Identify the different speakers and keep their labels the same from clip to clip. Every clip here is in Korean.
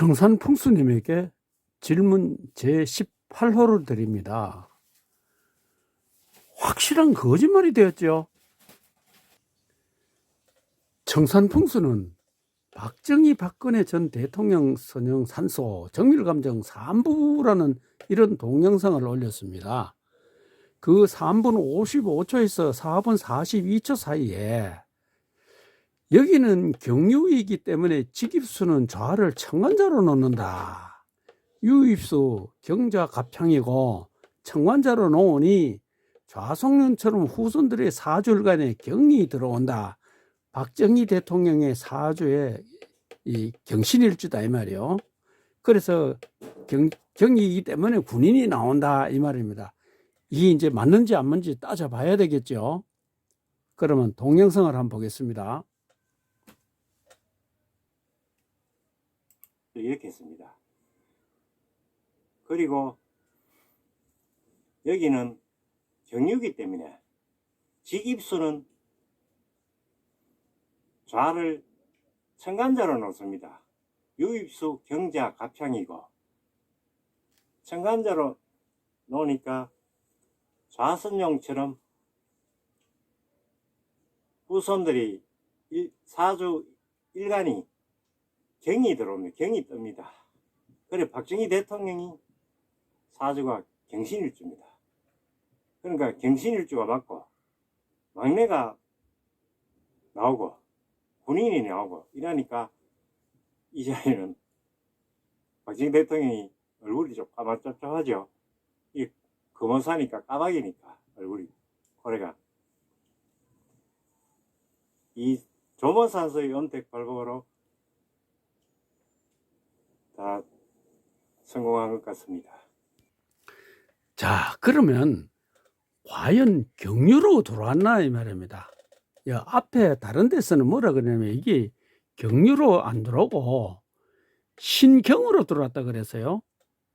Speaker 1: 청산풍수님에게 질문 제18호를 드립니다. 확실한 거짓말이 되었죠. 청산풍수는 박정희 박근혜 전 대통령 선영 산소 정밀감정 3부라는 이런 동영상을 올렸습니다. 그 3분 55초에서 4분 42초 사이에 여기는 경유이기 때문에 직입수는 좌를 청관자로 놓는다. 유입수 경자 갑창이고 청관자로 놓으니 좌송년처럼 후손들의 사주일간에 경이 들어온다. 박정희 대통령의 사주에 이 경신일주다 이 말이요. 그래서 경, 경이기 때문에 군인이 나온다 이 말입니다. 이게 이제 맞는지 안 맞는지 따져봐야 되겠죠. 그러면 동영상을 한번 보겠습니다.
Speaker 2: 이렇게 했습니다. 그리고 여기는 경유기 때문에 직입수는 좌를 청간자로 놓습니다. 유입수 경자 갑창이고 청간자로 놓으니까 좌선용처럼 후손들이 일- 사주 일간이 경이 들어옵니다. 경이 뜹니다. 그래 박정희 대통령이 사주가 경신일주입니다. 그러니까 경신일주가 맞고 막내가 나오고 군인이 나오고 이러니까 이 자리는 박정희 대통령이 얼굴이 좀 까맣잡잡하죠. 이 검어사니까 까마귀니까 얼굴이 고래가 이 조모산서의 은택 발복으로 다 성공한 것 같습니다.
Speaker 1: 자, 그러면 과연 경유로 들어왔나 이 말입니다. 야, 앞에 다른 데서는 뭐라 그러냐면 이게 경유로 안 들어오고 신경으로 들어왔다 그래서요.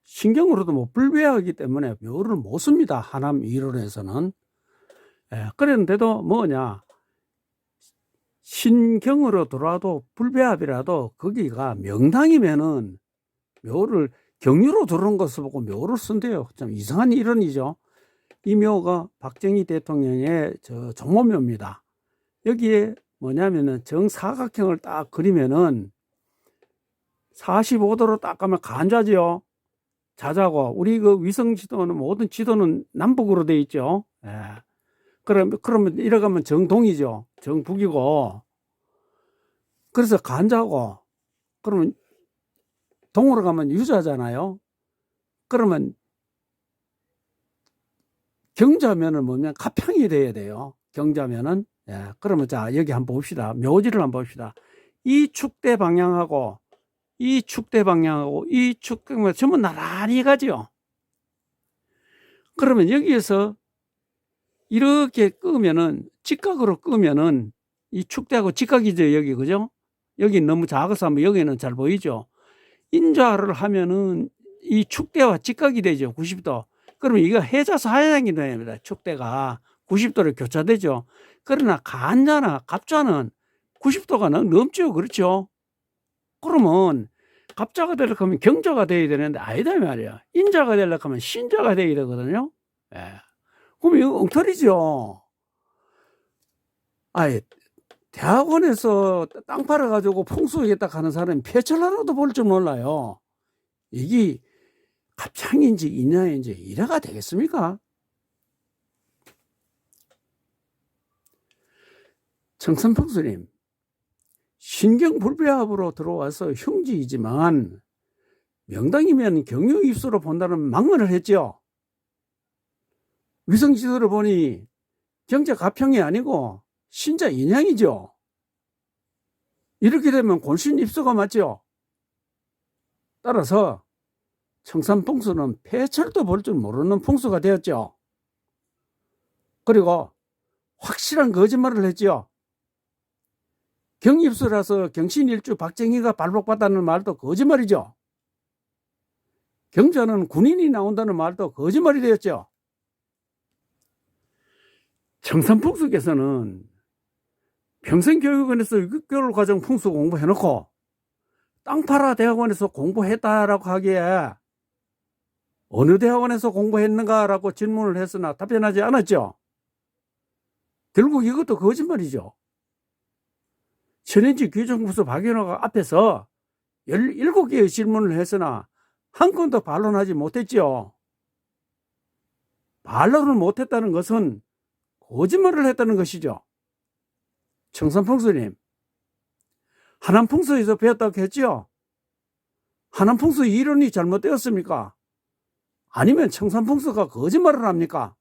Speaker 1: 신경으로도 뭐 불배하기 때문에 묘를 못 씁니다. 하남 이론에서는. 예, 그랬는데도 뭐냐. 신경으로 들어와도 불배합이라도 거기가 명당이면은 묘를 경유로 들어온 것을 보고 묘를 쓴대요. 참 이상한 이론이죠. 이 묘가 박정희 대통령의 저 정모묘입니다. 여기에 뭐냐면은 정사각형을 딱 그리면은 45도로 딱 가면 간자지요. 자자고 우리 그 위성 지도는 모든 지도는 남북으로 돼 있죠. 예. 그럼 그러면 이래가면 정동이죠. 정북이고. 그래서 간자고 그러면 동으로 가면 유자잖아요. 그러면 경자면은 뭐냐 가평이 돼야 돼요. 경자면은 예, 그러면 자 여기 한번 봅시다. 묘지를 한번 봅시다. 이 축대 방향하고 이 축대 방향하고 이 축대 방향 전부 나란히 가지요. 그러면 여기에서 이렇게 끄면은 직각으로 끄면은 이 축대하고 직각이죠 여기 그죠? 여기 너무 작아서 한번 여기는 잘 보이죠? 인좌를 하면은 이 축대와 직각이 되죠 90도. 그러면 이거 해자서 하향이 됩니다. 축대가 90도로 교차되죠. 그러나 간자나 갑자는 90도가 넘죠. 그렇죠? 그러면 갑자가 되려고 하면 경자가 돼야 되는데 아니다 말이야. 인자가 되려고 하면 신자가 돼야 되거든요. 예. 그럼 이거 엉터리죠. 아예 대학원에서 땅 팔아가지고 풍수하겠다 하는 사람이 폐철하라도 볼 줄 몰라요. 이게 갑창인지 인야인지 이래가 되겠습니까? 청산풍수님, 신경불배합으로 들어와서 흉지이지만 명당이면 경유 입수로 본다는 망언을 했죠. 위성지도를 보니 경자 가평이 아니고 신자 인양이죠. 이렇게 되면 권신 입수가 맞죠. 따라서 청산 풍수는 폐철도 볼 줄 모르는 풍수가 되었죠. 그리고 확실한 거짓말을 했죠. 경입수라서 경신일주 박정희가 발복받다는 말도 거짓말이죠. 경자는 군인이 나온다는 말도 거짓말이 되었죠. 청산풍수께서는 평생교육원에서 6개월 과정 풍수 공부해놓고 땅파라 대학원에서 공부했다라고 하기에 어느 대학원에서 공부했는가라고 질문을 했으나 답변하지 않았죠. 결국 이것도 거짓말이죠. 천연지 규정부서 박연호가 앞에서 17개의 질문을 했으나 한 건도 반론하지 못했죠. 반론을 못했다는 것은 거짓말을 했다는 것이죠. 청산풍수님, 하남풍수에서 배웠다고 했죠? 하남풍수 이론이 잘못되었습니까? 아니면 청산풍수가 거짓말을 합니까?